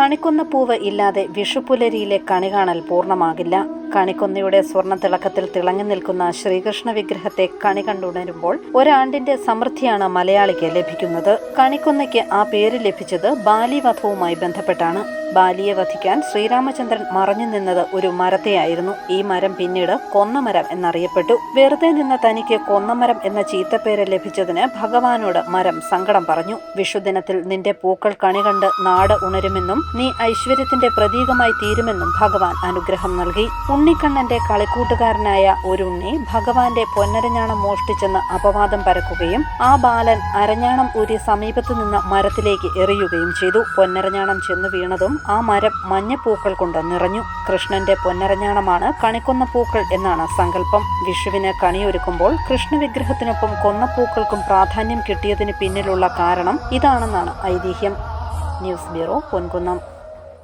കണിക്കൊന്ന പൂവ് ഇല്ലാതെ വിഷുപ്പുലരിയിലെ കണി കാണൽ പൂർണമാകില്ല കണിക്കൊന്നയുടെ സ്വർണ തിളക്കത്തിൽ തിളങ്ങി നിൽക്കുന്ന ശ്രീകൃഷ്ണ വിഗ്രഹത്തെ കണി കണ്ടുണരുമ്പോൾ ഒരാണ്ടിന്റെ സമൃദ്ധിയാണ് മലയാളിക്ക് ലഭിക്കുന്നത്. കണിക്കൊന്നയ്ക്ക് ആ പേര് ലഭിച്ചത് ബാലിവധവുമായി ബന്ധപ്പെട്ടാണ്. ബാലിയെ വധിക്കാൻ ശ്രീരാമചന്ദ്രൻ മറഞ്ഞു നിന്നത് ഒരു മരത്തെയായിരുന്നു. ഈ മരം പിന്നീട് കൊന്നമരം എന്നറിയപ്പെട്ടു. വെറുതെ നിന്ന തനിക്ക് കൊന്നമരം എന്ന ചീത്തപ്പേര് ലഭിച്ചതിന് ഭഗവാനോട് മരം സങ്കടം പറഞ്ഞു. വിഷുദിനത്തിൽ നിന്റെ പൂക്കൾ കണി കണ്ട് നാട് ഉണരുമെന്നും നീ ഐശ്വര്യത്തിന്റെ പ്രതീകമായി തീരുമെന്നും ഭഗവാൻ അനുഗ്രഹം നൽകി. ഉണ്ണിക്കണ്ണന്റെ കളിക്കൂട്ടുകാരനായ ഒരു ഉണ്ണി ഭഗവാന്റെ പൊന്നരഞ്ഞാണം മോഷ്ടിച്ചെന്ന് അപവാദം പരക്കുകയും ആ ബാലൻ അരഞ്ഞാണം ഊരി സമീപത്തു നിന്ന് മരത്തിലേക്ക് എറിയുകയും ചെയ്തു. പൊന്നരഞ്ഞാണം ചെന്നു വീണതും ആ മരം മഞ്ഞപ്പൂക്കൾ കൊണ്ട് നിറഞ്ഞു. കൃഷ്ണന്റെ പൊന്നരഞ്ഞാണമാണ് കണിക്കൊന്ന പൂക്കൾ എന്നാണ് സങ്കല്പം. വിഷുവിന് കണിയൊരുക്കുമ്പോൾ കൃഷ്ണ വിഗ്രഹത്തിനൊപ്പം കൊന്നപ്പൂക്കൾക്കും പ്രാധാന്യം കിട്ടിയതിന് പിന്നിലുള്ള കാരണം ഇതാണെന്നാണ് ഐതിഹ്യം. News bureau Ponkunnam.